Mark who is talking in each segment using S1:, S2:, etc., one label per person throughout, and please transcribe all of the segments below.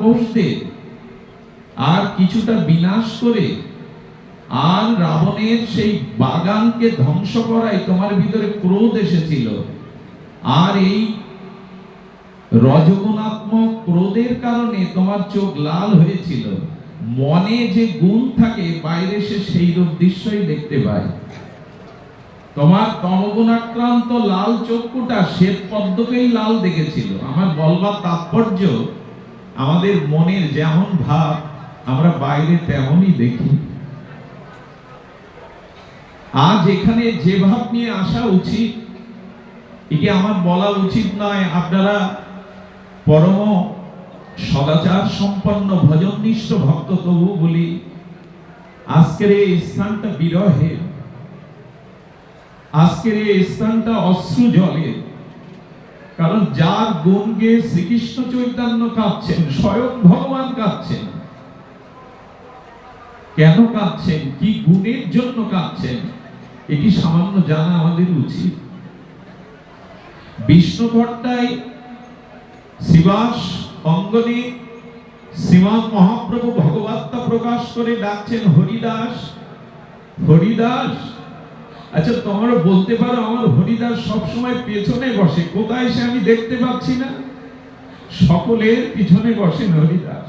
S1: রাক্ষসদের আর কিছুটা বিনাশ করে আর রাবণের সেই বাগানকে ধ্বংস তোমার ভিতরে ক্রোধ এসেছিল। আর এই রজগুণাত্মক ক্রোধের কারণে তোমার চোখ লাল হয়েছিল। মনে যে গুণ থাকে, বাইরে সে সেই রূপ দৃশ্যই দেখতে পায়। তোমার তমগুণাক্রান্ত লাল চক্ষুটা শ্বেত পদ্মকেই লাল দেখেছিল। আমার বলবার তাৎপর্য আমাদের মনের যেমন ভাব, আমরা বাইরে তেমনই দেখি। আজ এখানে যে ভাব নিয়ে আসা উচিত এটি আমার বলা উচিত নয়, আপনারা পরম সদাচার সম্পন্ন ভজননিষ্ঠ ভক্ত তবু বলি, আজকের এই স্থানটা বিরহের আজকের এই স্থানটা অশ্রু জলের কারণ যার গুণ গেয়ে শ্রীকৃষ্ণ চৈতন্য কাঁদছেন, স্বয়ং ভগবান কাঁদছেন। কেন কাঁদছেন? কি গুণের জন্য কাঁদছেন? এটি সামান্য জানা আমাদের উচিত। বিষ্ণু শিবাস অঙ্গনে শ্রীমান মহাপ্রভু ভগবাত্মা প্রকাশ করে ডাকছেন, হরিদাস হরিদাস। আচ্ছা তোমরা বলতে পারো আমার হরিদাস সবসময় পেছনে বসে। কোথায় সে আমি দেখতে পাচ্ছি না? সকলের পিছনে বসেন হরিদাস।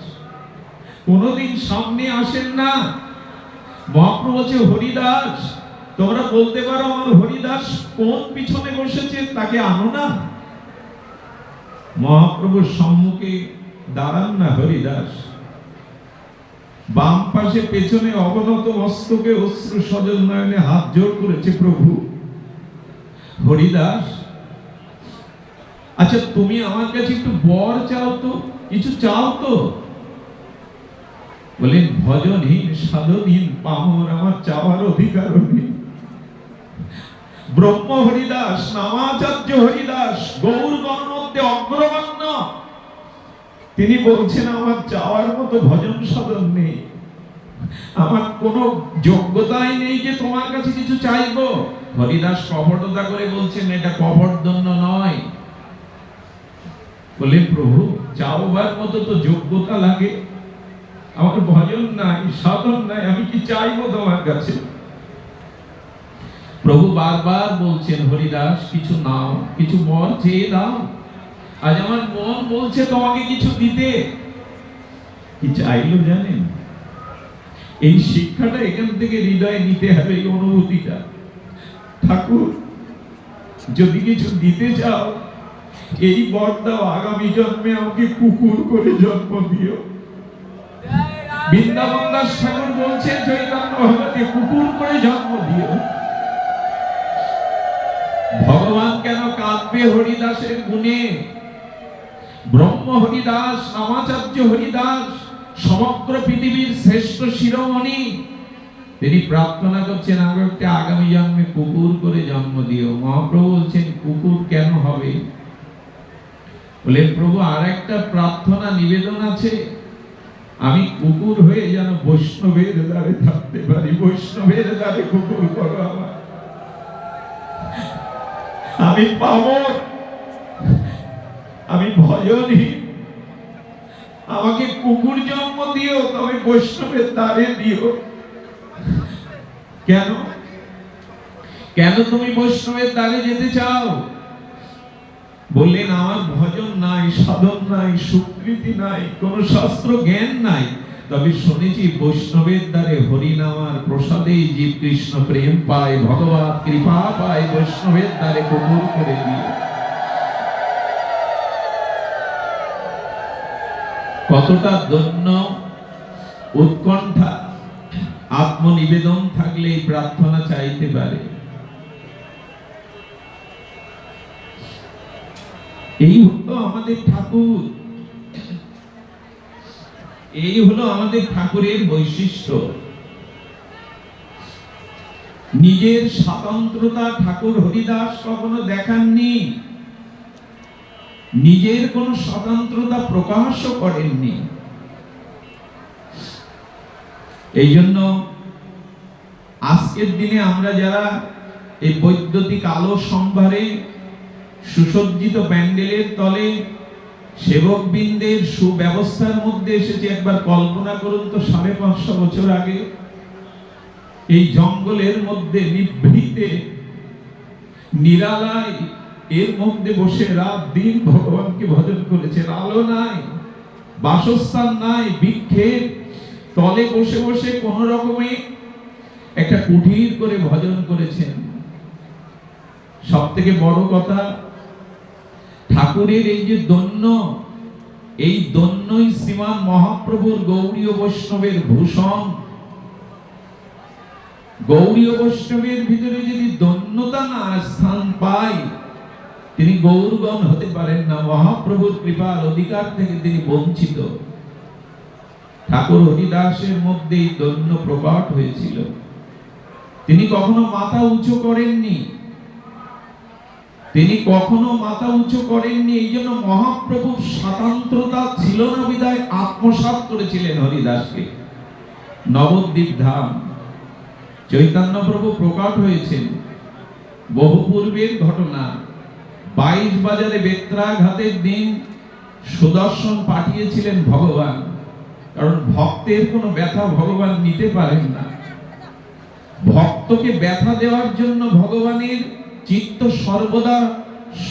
S1: কোনোদিন সামনে আসেন না। মহাপ্রভু বলছে, হরিদাস, তোমরা বলতে পারো আমার হরিদাস কোন পিছনে বসেছে? তাকে আনো না? মহাপ্রভুর সম্মুখে দাঁড়ান না হরিদাস। বাম পাশে পেছনে অবনত মস্তকে অশ্রু সজল নয়নে হাত জোর করেছে প্রভু। হরিদাস আচ্ছা তুমি আমার কাছে একটু বর চাও তো, কিছু চাও তো? বলেন ভজনহীন, সাধনহীন, পামর আমার চাওয়ার অধিকার নেই ব্রহ্ম হরিদাস, নামাচার্য হরিদাস গৌরগণ মধ্যে অগ্রগণ্য তিনি বলছেন, আমার যাওয়ার মতো ভজন সাধন নেই। আমার কোনো যোগ্যতাই নেই যে তোমার কাছে কিছু চাইব। হরিদাস কপটতা করে বলছেন, এটা কপটদন্য নয়। বলেন প্রভু চাওবার মতো তো যোগ্যতা লাগে। আমার ভজন নাই, সাধন নাই, আমি কি চাইব তোমার কাছে? প্রভু বারবার বলছেন, হরিদাস, কিছু নাও, কিছু বর চেয়ে দাও আজ আমার মন বলছে তোমাকে কিছু দিতে। কি চাইলো জানেন? এই শিক্ষাটা এখান থেকে হৃদয়ে নিতে হবে এই অনুভূতিটা। ঠাকুর, যদি কিছু দিতে চাও, এই বর দাও আগামী জন্মে আমাকে কুকুর করে জন্ম দিও। বৃন্দাবন দাস ঠাকুর বলছেন চৈতন্য ভগবতী কুকুর করে জন্ম দিও। ভগবান কেন কাঁদবে হরিদাসের গুণে? ব্রহ্ম হরিদাস নামাচার্য হরিদাস, সমগ্র পৃথিবীর শ্রেষ্ঠ শিরোমণি। তিনি প্রার্থনা করছেন আমাকে আগামী জন্মে কুকুর করে জন্ম দিও। মহাপ্রভু বলছেন, কুকুর কেন হবে? বলেন প্রভু, আর একটা প্রার্থনা, নিবেদন আছে। আমি কুকুর হয়ে যেন বৈষ্ণবের দ্বারে থাকতে পারি। বৈষ্ণবের দ্বারে কুকুর করো আমার আমি পাবো। আমি ভজনহীন আমাকে কুকুর জন্ম দিও, তবে বৈষ্ণবের দ্বারে দিও। কেন? কেন তুমি বৈষ্ণবের দ্বারে যেতে চাও? বললেন, আমার ভজন নাই, সাধন নাই, সুকৃতি নাই, কোন শাস্ত্র জ্ঞান নাই। তবে শুনেছি বৈষ্ণবের দ্বারে হরিনামার প্রসাদে জীব কৃষ্ণ প্রেম পায় ভগবান কৃপা পায়, বৈষ্ণবের দ্বারে কবুল করে দিয়ে কতটা দন্য উৎকণ্ঠা, আত্মনিবেদন থাকলে এই প্রার্থনা চাইতে পারে। এই হলো আমাদের ঠাকুর। এই হলো আমাদের ঠাকুরের বৈশিষ্ট্য। নিজের স্বতন্ত্রতা ঠাকুর হরিদাস কখনো দেখাননি। নিজের কোন স্বতন্ত্রতা প্রকাশও করেননি। এই জন্য আজকের দিনে আমরা যারা এই বৈদ্যুতিক আলো সম্ভারে সুসজ্জিত প্যান্ডেলের তলে সেবক বৃন্দের সুব্যবস্থার মধ্যে এসেছে, একবার কল্পনা করুন তো সাড়ে পাঁচশো বছর আগে এই জঙ্গলের মধ্যে নিভৃতে নিরালায় এর মধ্যে বসে রাত দিন ভগবানকে ভজন করেছেন আলো নাই, বাসস্থান নাই বৃক্ষের তলে বসে বসে কোন রকমে একটা কুঠির করে ভজন করেছেন। সব থেকে বড় কথা, ঠাকুরের এই যে দন্য, এই দন্যই শ্রীমান মহাপ্রভুর গৌরীয় বৈষ্ণবের ভূষণ। গৌরীয় বৈষ্ণবের ভিতরে যদি দন্যতা না স্থান পায় তিনি গৌরগণ হতে পারেন না। মহাপ্রভুর কৃপার অধিকার থেকে তিনি বঞ্চিত। ঠাকুর হরিদাসের মধ্যে এই দন্য প্রকট হয়েছিল। তিনি কখনো মাথা উঁচু করেননি। তিনি কখনো মাথা উঁচু করেননি। এই জন্য মহাপ্রভুর স্বাতন্ত্রতা ছিল না বিদায় আত্মসাৎ করেছিলেন হরিদাসকে। নবদ্বীপ ধাম। চৈতন্য প্রভু প্রকট হয়েছেন। বহু পূর্বের ঘটনা। বাইশ বাজারে বেত্রাঘাতের দিন সুদর্শন পাঠিয়েছিলেন ভগবান। কারণ ভক্তের কোনো ব্যথা ভগবান নিতে পারেন না। ভক্তকে ব্যথা দেওয়ার জন্য ভগবানের চিত্ত সর্বদা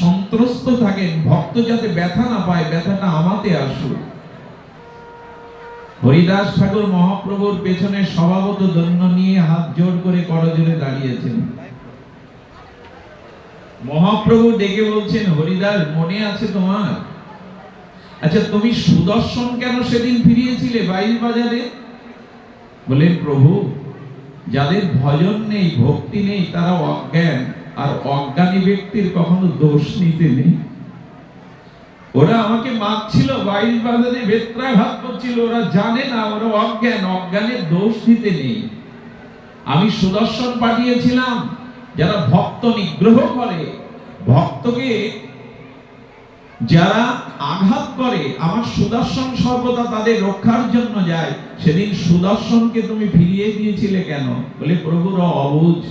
S1: সন্ত্রস্ত থাকেন। ভক্ত যাতে ব্যথা না পায়, ব্যথাটা আমাতে আসুক। হরিদাস ঠাকুর মহাপ্রভুর পেছনে স্বভাবত দন্য নিয়ে হাত জোর করে করজোরে দাঁড়িয়েছেন মহাপ্রভু ডেকে বলছেন, হরিদাস, মনে আছে তোমার? আচ্ছা তুমি সুদর্শন কেন সেদিন ফিরিয়েছিলে বাইশ বাজারে বলেন, প্রভু, যাদের ভজন নেই, ভক্তি নেই, তারা অজ্ঞান, আর অজ্ঞানী ব্যক্তির কখনো দোষ নিতে নেই? ওরা আমাকে মারছিল বাইশ বাজারে বেত্রাঘাত করছিল, ওরা জানে না, ওরা অজ্ঞান, অজ্ঞানের দোষ দিতে নেই। আমি সুদর্শন পাঠিয়েছিলাম যারা ভক্ত নিগ্রহ করে, ভক্তকে যারা আঘাত করে, আমার সুদর্শন সর্বদা তাদের রক্ষার জন্য যায়। সেদিন সুদর্শনকে তুমি ফিরিয়ে দিয়েছিলে কেন? বলে প্রভুর অবুঝ।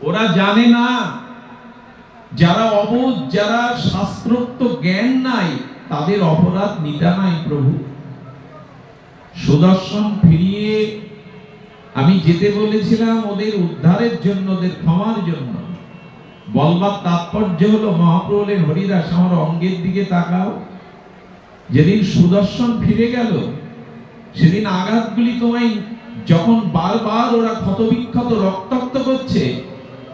S1: ওরা জানে না। যারা অবুধ যারা শাস্ত্রোক্ত জ্ঞান নাই, তাদের অপরাধ নিতা নাই প্রভু। সুদর্শন ফিরিয়ে আমি যেতে বলেছিলাম ওদের উদ্ধারের জন্য, ওদের ক্ষমার জন্য। বলবার তাৎপর্য হলো মহাপ্রভুলের হরিদাস আমার অঙ্গের দিকে তাকাও। যেদিন সুদর্শন ফিরে গেল, সেদিন আঘাতগুলি তোমায় যখন বারবার ওরা ক্ষতবিক্ষত রক্তাক্ত করছে,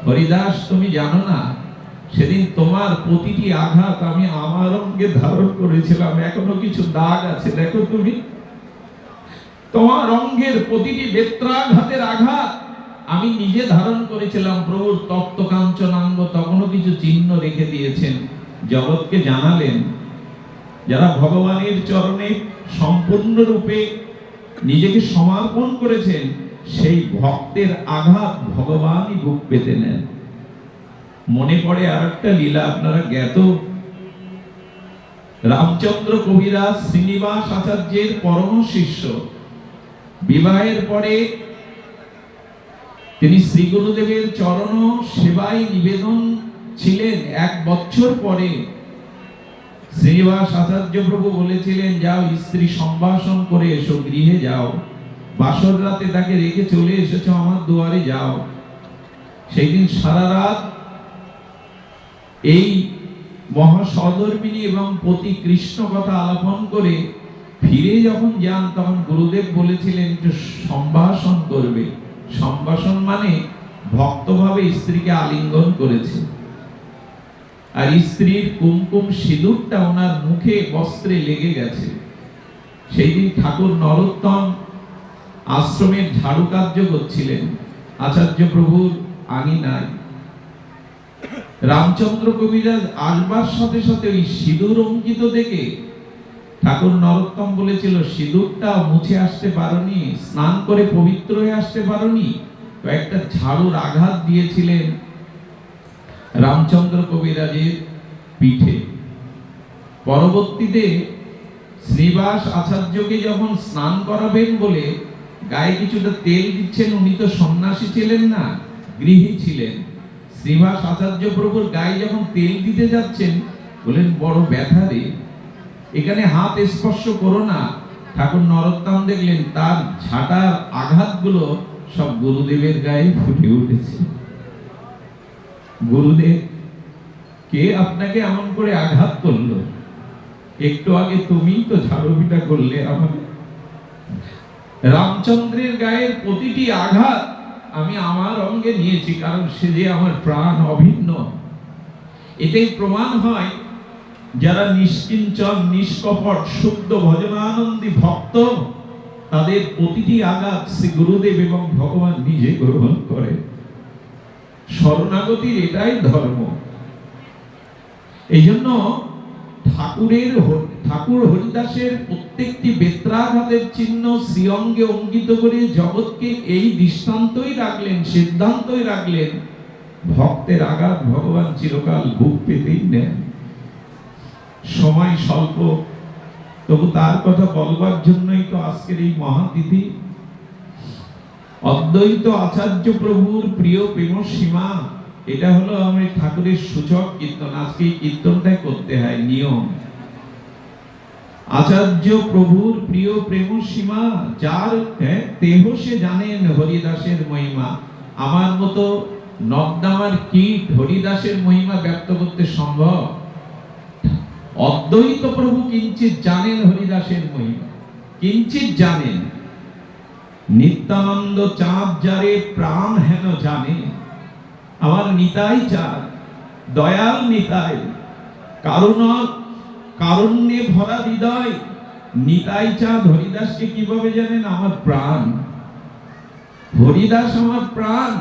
S1: হরিদাস, তুমি জানো না, সেদিন তোমার প্রতিটি আঘাত আমি আমার অঙ্গে ধারণ করেছিলাম। এখনও কিছু দাগ আছে, দেখো তুমি। তোমার অঙ্গের প্রতিটি বেত্রাঘাতের আঘাত আমি নিজে ধারণ করেছিলাম প্রভুর তপ্ত কাঞ্চনাঙ্গ তখনও কিছু চিহ্ন রেখে দিয়েছেন, জগৎকে জানালেন। যারা ভগবানের চরণে সম্পূর্ণরূপে নিজেকে সমর্পণ করেছেন, সেই ভক্তের আঘাত ভগবানই বুক পেতে নেন। মনে পড়ে আর একটা লীলা, আপনারা জ্ঞাত? রামচন্দ্র কবিরাজ শ্রীনিবাস আচার্যের পরম শিষ্য। বিবাহের পরে তিনি শ্রী গুরুদেবের চরণ সেবায় নিবেদন ছিলেন। এক বছর পরে শ্রীনিবাস আচার্য প্রভু বলেছিলেন, যাও, স্ত্রী সম্ভাষণ করে এসো, গৃহে যাও। বাসর রাতে তাকে রেখে চলে এসেছ, আমার দুয়ারে যাও। সেই দিন সারা রাত এই মহাসদর্মিনী এবং পতি কৃষ্ণ কথা আলাপন করে ফিরে যখন যান, তখন গুরুদেব বলেছিলেন একটু সম্ভাষণ করবে। সম্ভাষণ মানে ভক্তভাবে স্ত্রীকে আলিঙ্গন করেছে। আর স্ত্রীর কুমকুম সিঁদুরটা ওনার মুখে বস্ত্রে লেগে গেছে। সেই দিন ঠাকুর নরোত্তম আশ্রমের ঝাড়ু কার্য করছিলেন। আচার্য প্রভুর আঙিনায়। রামচন্দ্র কবিরাজ আসবার সাথে সাথে ওই সিঁদুর অঙ্কিত দেখে ঠাকুর নরোত্তম বলেছিল, সিঁদুরটা মুছে আসতে পারোনি, স্নান করে পবিত্র হয়ে আসতে পারোনি। কয়েকটা ঝাড়ুর আঘাত দিয়েছিলেন রামচন্দ্র কবিরাজের পিঠে। পরবর্তীতে শ্রীবাস আচার্যকে যখন স্নান করাবেন বলে গায়ে কিছুটা তেল দিচ্ছেন, উনি তো সন্ন্যাসী ছিলেন না, গৃহী ছিলেন। শ্রীবাস আচার্য প্রভুর গায়ে যখন তেল দিতে যাচ্ছেন বলেন বড় ব্যথা রে। এখানে হাত স্পর্শ করো না। ঠাকুর নরোত্তম দেখলেন, তার ঝাঁটার আঘাতগুলো সব গুরুদেবের গায়ে ফুটে উঠেছে। গুরুদেব, কে আপনাকে এমন করে আঘাত করল? একটু আগে তুমি তো ঝাড়ুপিটা করলে আমাকে। রামচন্দ্রের গায়ের প্রতিটি আঘাত আমি আমার অঙ্গে নিয়েছি, কারণ সে যে আমার প্রাণ অভিন্ন। এটাই প্রমাণ হয় যারা নিষ্কিঞ্চন, নিষ্কপট, শুদ্ধ, ভজনানন্দী ভক্ত, তাদের প্রতিটি আঘাত শ্রী গুরুদেব এবং ভগবান নিজে গ্রহণ করে। শরণাগতির এটাই ধর্ম। এই জন্য ঠাকুরের ঠাকুর হরিদাসের প্রত্যেকটি বেত্রাঘাতের চিহ্ন শ্রীঅঙ্গে অঙ্কিত করে জগৎকে এই দৃষ্টান্তই রাখলেন, সিদ্ধান্তই রাখলেন, ভক্তের আঘাত ভগবান চিরকাল বুক পেতেই নেন। সময় স্বল্প। তবু তার কথা বলবার জন্যই তো আজকের এই মহাতিথি অদ্বৈত আচার্য প্রভুর প্রিয় প্রেম সীমা এটা হলো আমার ঠাকুরের সূচক কীর্তন। আজকে কীর্তনটাই করতে হয় নিয়ম। আচার্য প্রভুর প্রিয় প্রেম সীমা যার হ্যাঁ, দেহ সে জানেন হরিদাসের মহিমা। আমার মতো নবদামার কীট হরিদাসের মহিমা ব্যক্ত করতে সম্ভব। অদ্বৈত প্রভু কিঞ্চিত জানেন হরিদাসের মহিমা কিঞ্চিত জানেন। নিত্যানন্দ চাঁদ যারে প্রাণ হেন জানে আমার নিতাই চাঁদ, দয়াল নিতাই কারণ কারণ্যে ভরা হৃদয়, নিতাই চাঁদ হরিদাসকে কীভাবে জানেন? আমার প্রাণ। হরিদাস আমার প্রাণ।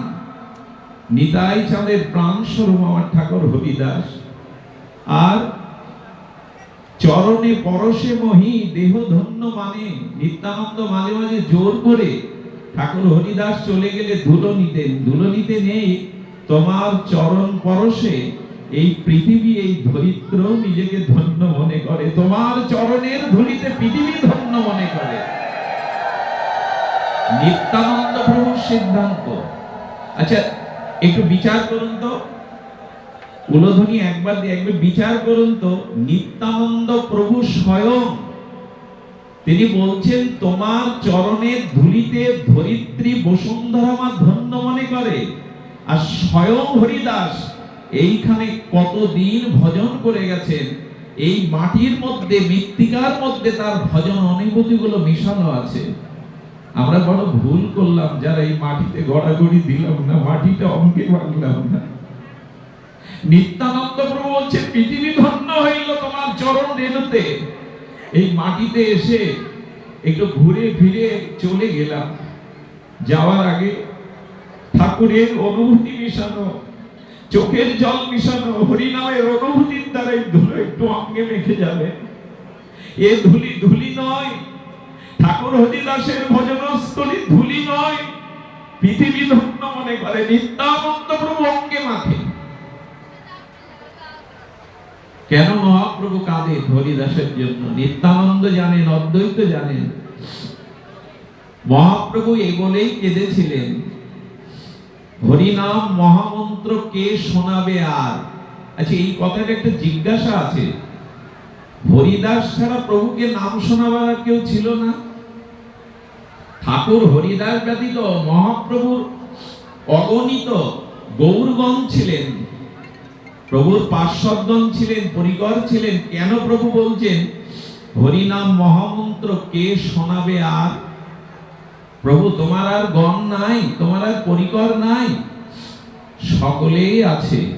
S1: নিতাই চাঁদের প্রাণ স্বরূপ আমার ঠাকুর হরিদাস। আর চরণে পরশে মহি দেহ ধন্য মানে। নিত্যানন্দ মাঝে মাঝে জোর করে ঠাকুর হরিদাস চলে গেলে ধুলো নিতেন ধুলো নিতে নেই। তোমার চরণ পরশে এই পৃথিবী এই ধরিত্র নিজেকে ধন্য মনে করে। তোমার চরণের ধুলিতে পৃথিবী ধন্য মনে করে। নিত্যানন্দ প্রভুর সিদ্ধান্ত। আচ্ছা একটু বিচার করুন তো। উলোধ্বনি একবার দিয়ে একবার বিচার করুন তো, নিত্যানন্দ প্রভু স্বয়ং। তিনি বলছেন, তোমার চরণের ধুলিতে ধরিত্রী বসুন্ধরা মা ধন্য মনে করে, আর স্বয়ং হরিদাস এইখানে কতদিন ভজন করে গেছেন। এই মাটির মধ্যে, মৃত্তিকার মধ্যে তার ভজন অনুভূতিগুলো মিশানো আছে। আমরা বড় ভুল করলাম, যারা এই মাটিতে গড়াগড়ি দিলাম না, মাটিটা অঙ্কে ভাঙলাম না। নিত্যানন্দ প্রভু বলছে, পৃথিবী ধন্য হইল তোমার চরণ রেণুতে। এই মাটিতে এসে একটু ঘুরে ফিরে চলে গেলাম। যাওয়ার আগে ঠাকুরের অনুভূতি মিশানো, চোখের জল মিশানো, হরিনামের অনুভূতির দ্বারা এই ধুলো একটু অঙ্গে মেখে যাবে। এ ধুলি ধুলি নয়, ঠাকুর হরিদাসের ভজনস্থলী ধুলি নয়। পৃথিবী ধন্য মনে করে, নিত্যানন্দ প্রভু অঙ্গে মাখে। কেন মহাপ্রভু কাঁদে? হরিদাসের জন্য। নিত্যানন্দ জানেন, অদ্বৈত জানেন। মহাপ্রভু এ বলেই কেঁদেছিলেন, হরিনাম মহামন্ত্র কে শোনাবে আর? আচ্ছা এই কথাটা একটা জিজ্ঞাসা আছে। হরিদাস ছাড়া প্রভুকে নাম শোনাবার আর কেউ ছিল না। ঠাকুর হরিদাস ব্যতীত মহাপ্রভুর অগণিত গৌরগণ ছিলেন। প্রভুর পার্শ্বদগণ ছিলেন, পরিকর ছিলেন। কেন প্রভু বলছেন, হরিনাম মহামন্ত্র কে শোনাবে আর? প্রভু, তোমার আর গণ নাই, তোমার আর পরিকর নাই। সকলেই আছে।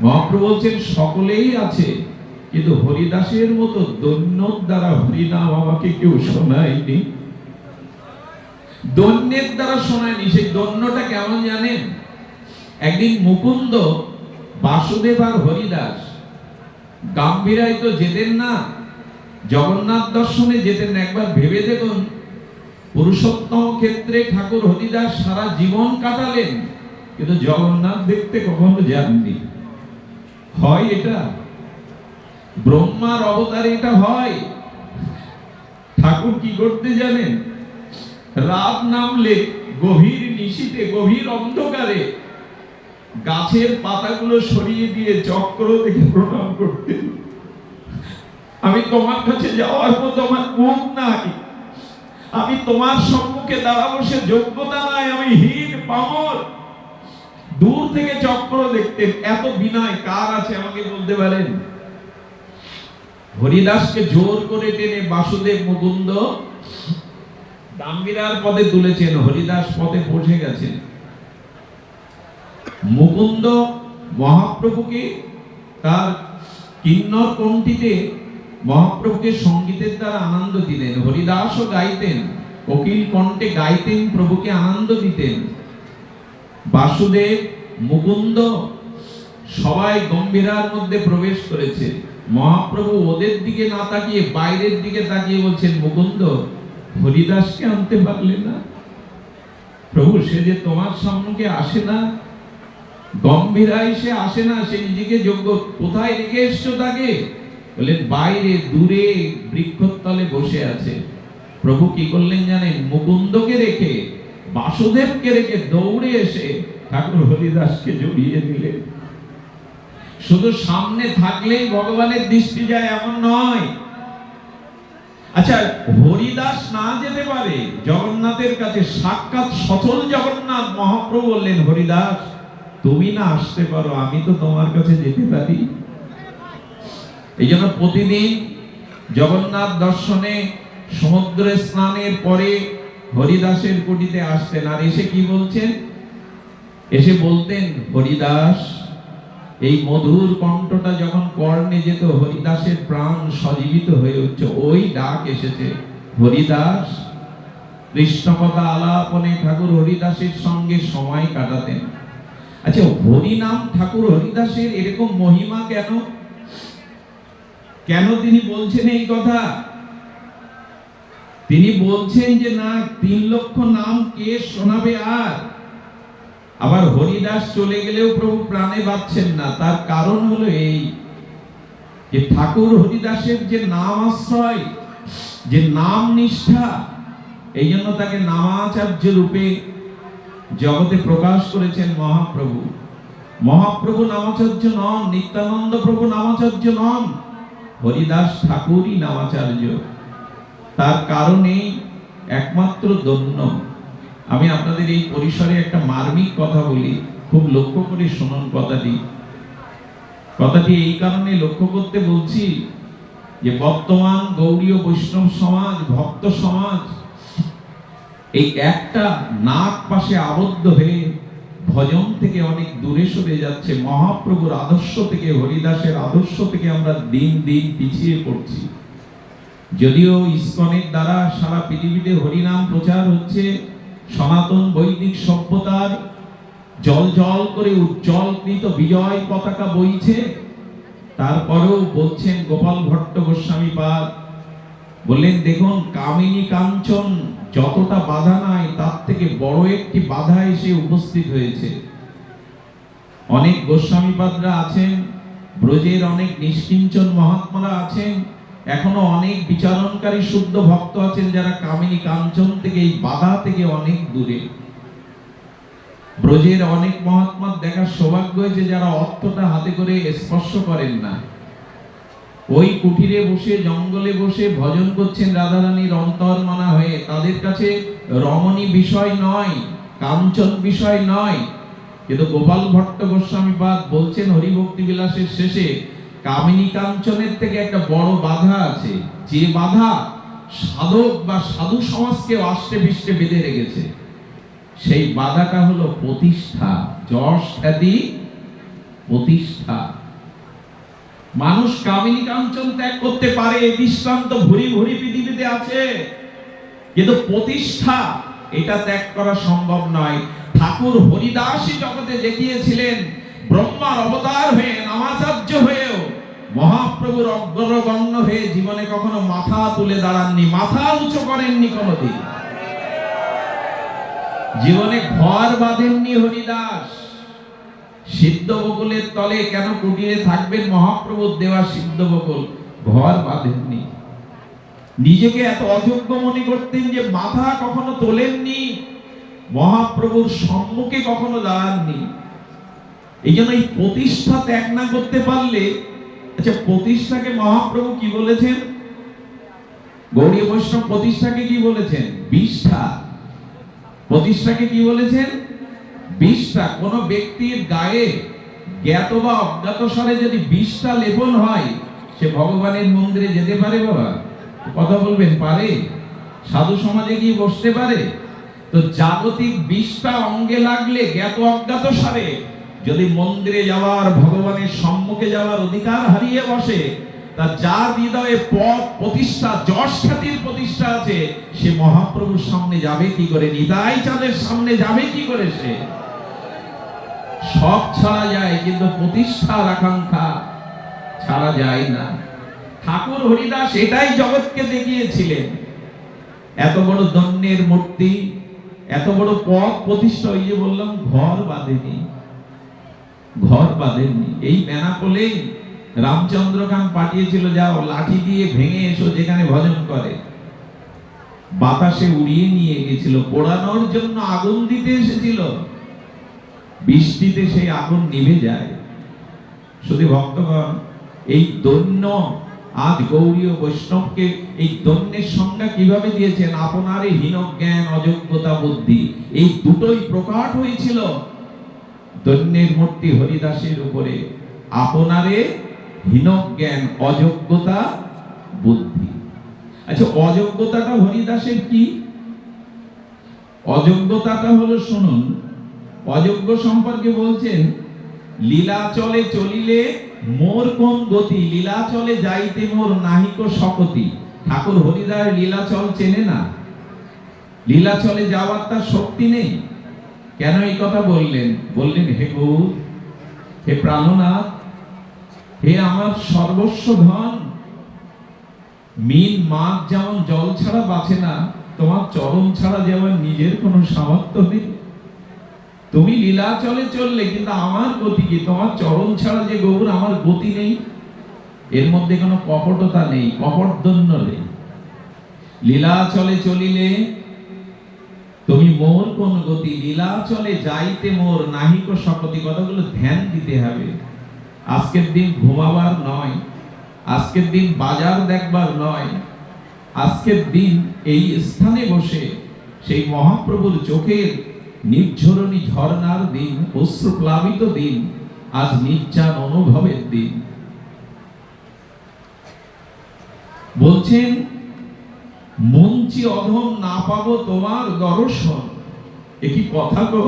S1: মহাপ্রভু বলছেন, সকলেই আছে। কিন্তু হরিদাসের মতো দৈন্য দ্বারা হরিনাম আমাকে কেউ শোনায়নি। দৈন্যের দ্বারা শোনায়নি। সেই দৈন্যটা কেমন জানেন? একদিন মুকুন্দ বাসুদেব আর হরিদাস। গাম্ভীরায় তো যেতেন না, জগন্নাথ দর্শনে যেতেন না। একবার ভেবে দেখুন, পুরুষোত্তম ক্ষেত্রে ঠাকুর হরিদাস সারা জীবন কাটালেন, কিন্তু জগন্নাথ দেখতে কখনো যাননি। হয় এটা? ব্রহ্মার অবতারে এটা হয়। ঠাকুর কি করতে জানেন? রাত নামলে গভীর নিশীতে গভীর অন্ধকারে গাছের পাতাগুলো সরিয়ে দিয়ে চক্র দেখে প্রণাম করতেন আমি তোমার কাছে যাওয়ার মতো আমার মুখ নাই। আমি তোমার সম্মুখে দাঁড়াবো, সে যোগ্যতা নাই, আমি হীন পামর। দূর থেকে চক্র দেখতেন, এত বিনয়, কার আছে আমাকে বলতে পারেন? হরিদাসকে জোর করে টেনে বাসুদেব মুকুন্দ দাম্বিরার পদে তুলেছেন, হরিদাস পদে পৌঁছে গেছেন। মুকুন্দ মহাপ্রভুকে তার কিন্নর কণ্ঠিতে মহাপ্রভুকে সঙ্গীতের দ্বারা আনন্দ দিলেন। হরিদাসও গাইতেন, কোকিল কণ্ঠে গাইতেন, প্রভুকে আনন্দ দিতেন। বাসুদেব, মুকুন্দ সবাই গম্ভীরার মধ্যে প্রবেশ করেছে। মহাপ্রভু ওদের দিকে না তাকিয়ে বাইরের দিকে তাকিয়ে বলছেন, মুকুন্দ, হরিদাসকে আনতে পারলে না? প্রভু, সে যে তোমার সম্মুখে আসে না গম্ভীরা এসে আসে না, সে নিজেকে যোগ্য। কোথায় রেখে এসছো তাকে? বললেন, বাইরে, দূরে, বৃক্ষতলে বসে আছে। প্রভু কি করলেন জানেন? মুকুন্দকে রেখে, বাসুদেবকে রেখে দৌড়ে এসে ঠাকুর হরিদাসকে জড়িয়ে দিলেন। শুধু সামনে থাকলেই ভগবানের দৃষ্টি যায়, এমন নয়। আচ্ছা হরিদাস না যেতে পারে, জগন্নাথের কাছে সাক্ষাৎ সচল জগন্নাথ মহাপ্রভু বললেন, হরিদাস তুমি না আসতে পারো, আমি তো তোমার কাছে যেতে পারি। এই জন্য প্রতিদিন জগন্নাথ দর্শনে সমুদ্রে স্নানের পরে হরিদাসের কুটিতে আসতেন। আর এসে কি বলছেন? এসে বলতেন, হরিদাস, এই মধুর কণ্ঠটা যখন কর্ণে যেত, হরিদাসের প্রাণ সজীবিত হয়ে উঠছে। ওই ডাক এসেছে, হরিদাস, কৃষ্ণকথা আলাপনে ঠাকুর হরিদাসের সঙ্গে সময় কাটাতেন। আচ্ছা হরিনাম ঠাকুর হরিদাসের এরকম মহিমা কেন? কেন তিনি বলছেন এই কথা? তিনি বলছেন যে, না, তিন লক্ষ নাম কে শোনাবে আর? আবার হরিদাস চলে গেলেও প্রভু প্রাণে বাঁচছেন না। তার কারণ হলো এই, যে ঠাকুর হরিদাসের যে নাম আশ্রয়, যে নাম নিষ্ঠা, এই জন্য তাকে নামাচার্য রূপে জগতে প্রকাশ করেছেন মহাপ্রভু। মহাপ্রভু নামাচার্য নন, নিত্যানন্দ প্রভু নামাচার্য নন, হরিদাস ঠাকুরই নামাচার্য। তার কারণে একমাত্র দন্য। আমি আপনাদের এই পরিসরে একটা মার্মিক কথা বলি, খুব লক্ষ্য করে শুনুন কথাটি। কথাটি এই কারণে লক্ষ্য করতে বলছি যে বর্তমান গৌড়ীয় বৈষ্ণব সমাজ, ভক্ত সমাজ এই একটা নাক পাশে আবদ্ধ হয়ে ভজন থেকে অনেক দূরে সরে যাচ্ছে, মহাপ্রভুর আদর্শ থেকে, হরিদাসের আদর্শ থেকে আমরা দিন দিন পিছিয়ে পড়ছি। যদিও ইসকনের দ্বারা সারা পৃথিবীতে হরিনাম প্রচার হচ্ছে, সনাতন বৈদিক সভ্যতার জল জল করে উজ্জ্বলকৃত বিজয় পতাকা বইছে, তারপরেও বলছেন গোপাল ভট্ট গোস্বামী পাদ বললেন, দেখুন, কামিনী কাঞ্চন যতটা বাধা নাই, তার থেকে বড় একটি বাধা এসে উপস্থিত হয়েছে। অনেক গোস্বামীপাদরা আছেন, ব্রজের অনেক নিষ্কিঞ্চন মহাত্মারা আছেন, এখনও অনেক বিচারণকারী শুদ্ধ ভক্ত আছেন যারা কামিনী কাঞ্চন থেকে, এই বাধা থেকে অনেক দূরে। ব্রজের অনেক মহাত্মার দেখার সৌভাগ্য হয়েছে যারা অর্থটা হাতে করে স্পর্শ করেন না। ওই কুঠিরে বসে, জঙ্গলে বসে ভজন করছেন রাধারানীর মানা হয়ে। তাদের কাছে রমণী বিষয় নয়, কাঞ্চন বিষয় নয়। কিন্তু গোপাল ভট্ট গোস্বামী পাদ বলছেন হরিভক্তি বিলাসের শেষে, কামিনী কাঞ্চনের থেকে একটা বড় বাধা আছে। যে বাধা সাধক বা সাধু সমাজকে আষ্টে পৃষ্ঠে বেঁধে রেখেছে, সেই বাধাটা হলো প্রতিষ্ঠা, যশ খ্যাতি, প্রতিষ্ঠা। মানুষ কামিনী কাঞ্চন ত্যাগ করতে পারে এই দৃষ্টান্ত ভুরি ভুরি পৃথিবীতে আছে। কিন্তু প্রতিষ্ঠা এটা ত্যাগ করা সম্ভব নয়। ঠাকুর হরিদাসই জগতে দেখিয়েছিলেন, ব্রহ্মার অবতার হয়ে, নামাচার্য হয়েও, মহাপ্রভুর অগ্রগণ্য হয়ে জীবনে কখনো মাথা তুলে দাঁড়াননি, মাথা উঁচু করেননি কোনোদিন। জীবনে ঘর বাঁধেননি হরিদাস। সিদ্ধ বকুলের তলে কেন কুটিরে থাকবেন মহাপ্রভুর দেওয়া সিদ্ধ বকুল? ঘর বাঁধেননি। নিজেকে এত অযোগ্য মনে করতেন যে মাথা কখনো তোলেননি, মহাপ্রভুর সম্মুখে কখনো দাঁড়াননি। এই জন্য এই প্রতিষ্ঠা ত্যাগ না করতে পারলে আচ্ছা প্রতিষ্ঠাকে মহাপ্রভু কি বলেছেন? গৌরী বৈষ্ণব প্রতিষ্ঠাকে কি বলেছেন? বিষ্ঠা। প্রতিষ্ঠাকে কি বলেছেন? বিষ্ঠা কোন ব্যক্তির গায়ে জ্ঞাত বা অজ্ঞাত স্বরে যদি বিষটা লেপন হয়, সে ভগবানের মন্দিরে যেতে পারে বাবা। কথা বলবেন, পারে। সাধু সমাজে গিয়ে বসতে পারে। তো জাগতিক বিষটা অঙ্গে লাগলে জ্ঞাত অজ্ঞাত স্বরে যদি মন্দিরে যাওয়ার, ভগবানের সম্মুখে যাওয়ার অধিকার হারিয়ে বসে, তা যার হৃদয়ে পদ প্রতিষ্ঠা, যশ খ্যাতির প্রতিষ্ঠা আছে, সে মহাপ্রভুর সামনে যাবে কি করে? নিতাই চাঁদের সামনে যাবে কি করে সে? সব ছাড়া যায়, কিন্তু প্রতিষ্ঠার আকাঙ্ক্ষা ছাড়া যায় না। ঠাকুর হরিদাস এটাই জগৎকে দেখিয়েছিলেন। এত বড় দন্যের মূর্তি, এত বড় পথ প্রতিষ্ঠা ওই যে বললাম, ঘর বাঁধেনি। ঘর বাঁধেনি। এই বেনাপোলেই রামচন্দ্র খান পাঠিয়েছিল, যাও, লাঠি দিয়ে ভেঙে এসো যেখানে ভজন করে। বাতাসে উড়িয়ে নিয়ে গেছিল, পোড়ানোর জন্য আগুন দিতে এসেছিল। বৃষ্টিতে সেই আগুন নিভে যায়। শুধু ভক্তগণ, এই দৈন্য আজ গৌরীয় বৈষ্ণবকে এই দৈন্যের সংজ্ঞা কীভাবে দিয়েছেন? আপনারে হীন জ্ঞান, অযোগ্যতা, বুদ্ধি, এই দুটোই প্রকাট হয়েছিল দৈন্যের মূর্তি হরিদাসের উপরে। আপনারে হীন জ্ঞান, অযোগ্যতা, বুদ্ধি। আচ্ছা অযোগ্যতাটা হরিদাসের কি? অযোগ্যতাটা হলো, শুনুন অযোগ্য সম্পর্কে বলছেন, লীলাচলে চলিলে মোর কোন গতি? লীলাচলে যাইতে মোর নাহিক শকতি। ঠাকুর হরিদাস লীলাচল চেনে না। লীলাচলে যাওয়ার তার শক্তি নেই। কেন এই কথা বললেন? বললেন, হে গৌর, হে প্রাণনাথ, হে আমার সর্বস্ব ধন, মিন মাছ যেমন জল ছাড়া বাঁচে না, তোমার চরণ ছাড়া যেমন নিজের কোনো সামর্থ্য নেই। তুমি লীলা চলে চললে, কিন্তু আমার গতি কি? তোমার চরণ ছাড়া যে গৌর আমার গতি নেই। এর মধ্যে কোনো কপটতা নেই কপট দন্য নেই। লীলা চলে চলিলে তুমি মোর কোন গতি? লীলা চলে যাইতে মোর নাহিক শপতি কথাগুলো ধ্যান দিতে হবে। আজকের দিন ঘুমাবার নয়, আজকের দিন বাজার দেখবার নয়, আজকের দিন এই স্থানে বসে সেই মহাপ্রভুর চোখের নির্ঝরণী ঝর্ণার দিন, অশ্রুপ্লাবিত দিন, আজ নির্যান অনুভবের দিন। বলছেন, মঞ্চি অধম না পাবো তোমার দর্শন। এ কি কথা গো?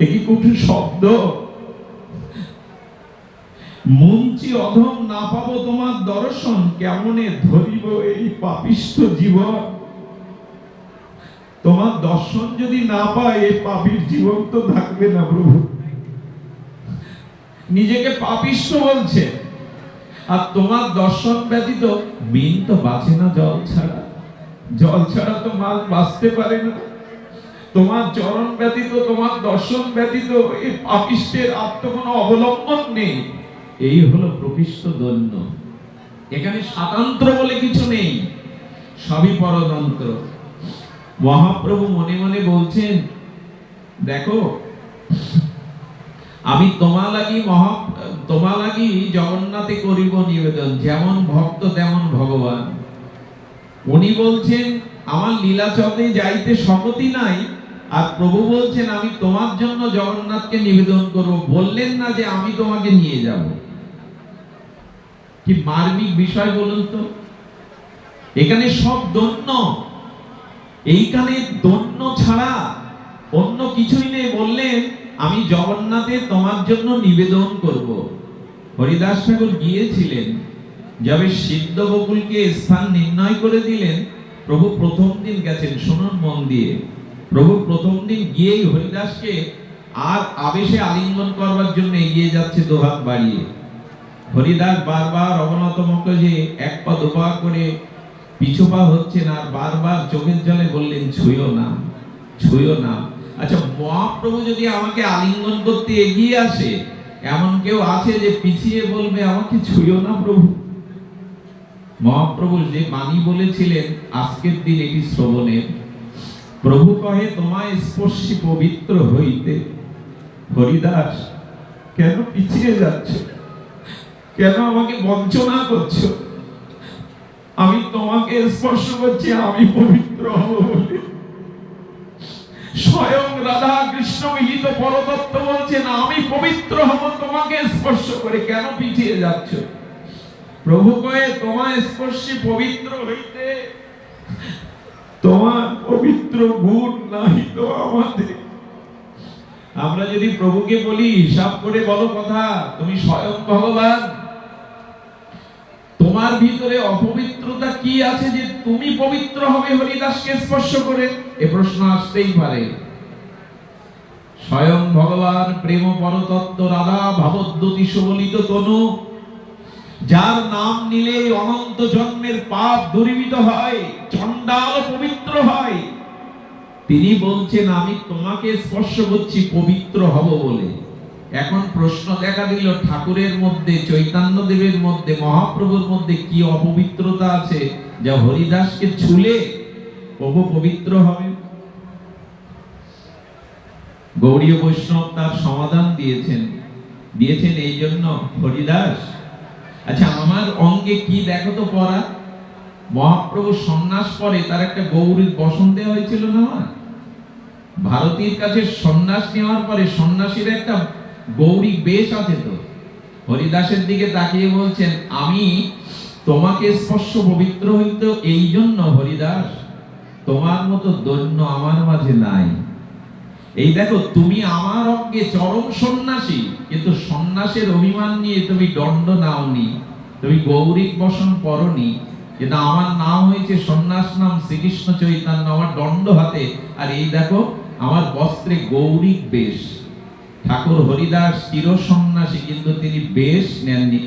S1: এ কি কুটু শব্দ? মঞ্চি অধম না পাবো তোমার দর্শন, কেমনে ধরিব এই পাপিষ্ঠ জীবন? তোমার দর্শন যদি না পায়, এই পাপীর জীবন তো থাকবে না প্রভু। নিজেকে পাপিষ্ঠ বলছে। আর তোমার দর্শন ব্যতীত মিন তো বাঁচে না জল ছাড়া। জল ছাড়া তো মাছ বাঁচতে পারে না। তোমার চরণ ব্যতীত, তোমার দর্শন ব্যতীত এই পাপিষ্টের আর তো কোনো অবলম্বন নেই। এই হলো প্রকৃষ্ট দৈন্য। এখানে স্বাতন্ত্র বলে কিছু নেই। সবই পরতন্ত্র। মহাপ্রভু মনে মনে বলছেন, দেখো, আমি তোমা লাগি মহা তোমা লাগি জগন্নাথে করিব নিবেদন, যেমন ভক্ত তেমন ভগবান। উনি বলছেন, আমার লীলাচলে যাইতে শপথই নাই। আর প্রভু বলছেন, আমি তোমার জন্য জগন্নাথকে নিবেদন করব। বললেন না যে আমি তোমাকে নিয়ে যাব। কি মার্মিক বিষয় বলুন তো? এখানে সব দন্য এইখানে দন্য ছাড়া অন্য কিছুই নেই। বললেন, আমি জগন্নাথে তোমার জন্য নিবেদন করব। হরিদাস ঠাকুর গিয়েছিলেন। যাবে সিদ্ধ বকুলকে স্থান নির্ণয় করে দিলেন। প্রভু প্রথম দিন গেছেন শুনুন মন দিয়ে। প্রভু প্রথম দিন গিয়েই হরিদাসকে আর আবেশে আলিঙ্গন করবার জন্য এগিয়ে যাচ্ছে দোহাত বাড়িয়ে। হরিদাস বারবার অবনত মুখে এক পা দুপা করে পিছু পা হচ্ছেন আর বারবার চোখের জলে বললেন, ছুঁয়ো না ছুঁয়ো না। আচ্ছা মহাপ্রভু যদি আমাকে আলিঙ্গন করতে এগিয়ে আসে, এমন কেউ আছে যে পিছিয়ে বলবে, আমাকে ছুঁয়ো না প্রভু। মহাপ্রভু যে বাণী বলেছিলেন, আজকের দিন এটি শ্রবণের। প্রভু কহে, তোমায় স্পর্শী পবিত্র হইতে। হরিদাস, কেন পিছিয়ে যাচ্ছে? কেন আমাকে বঞ্চনা করছ? আমি তোমাকে স্পর্শ করছি, আমি পবিত্র স্বয়ং রাধা কৃষ্ণ মিলিত পরতত্ত্ব বলছেন, আমি পবিত্র হব, তোমাকে স্পর্শ করে কেন পিছিয়ে যাচ্ছ? প্রভু কয়ে তোমায় স্পর্শে পবিত্র হইতে তোমার পবিত্র গুণ নাই তো আমাদের। আমরা যদি প্রভুকে বলি, হিসাব করে বলো কথা, তুমি স্বয়ং ভগবান। তোমার ভিতরে অপবিত্রতা কি আছে যে তুমি পবিত্র হবে হরিদাসকে স্পর্শ করে? এ প্রশ্ন আসতেই পারে। স্বয়ং ভগবান প্রেম পরতত্ত্ব রাধা ভাবদ্যতি সুবলিত তনু, যার নাম নিলে অনন্ত জন্মের পাপ দূরীভূত হয় চণ্ডাল পবিত্র হয়। তিনি বলছেন, আমি তোমাকে স্পর্শ করছি, পবিত্র হব বলে। এখন প্রশ্ন দেখা দিল, ঠাকুরের মধ্যে চৈতন্য দেবের মধ্যে, মহাপ্রভুর মধ্যে কি অপবিত্রতা আছে? যা হরিদাসকে ছুলে প্রভু পবিত্র হবে। গৌরীয় বৈষ্ণব তার সমাধান দিয়েছেন। দিয়েছেন এই জন্য, হরিদাস। আচ্ছা আমার অঙ্গে কি দেখো তো পড়া? মহাপ্রভু সন্ন্যাস পরে তার একটা গৌরীর বসন দেওয়া হয়েছিল না? ভারতীর কাছে সন্ন্যাস নেওয়ার পরে সন্ন্যাসীর একটা গৌরিক বেশ আছে তো হরিদাসের দিকে তাকিয়ে বলছেন, আমি তোমাকে স্পর্শ পবিত্র হইত এই জন্য হরিদাস, তোমার মতো দৈন্য আমার মাঝে নাই। এই দেখো, তুমি আমার অঙ্গে চরম সন্ন্যাসী, কিন্তু সন্ন্যাসের অভিমান নিয়ে তুমি দণ্ড নাওনি, তুমি গৌরিক বসন পরনি কিন্তু আমার নাম হয়েছে সন্ন্যাস নাম শ্রীকৃষ্ণ চৈতন্য, আমার দণ্ড হাতে। আর এই দেখো, আমার বস্ত্রে গৌরিক বেশ। ঠাকুর হরিদাস চির সন্ন্যাসী কিন্তু তিনি বেশ নেননি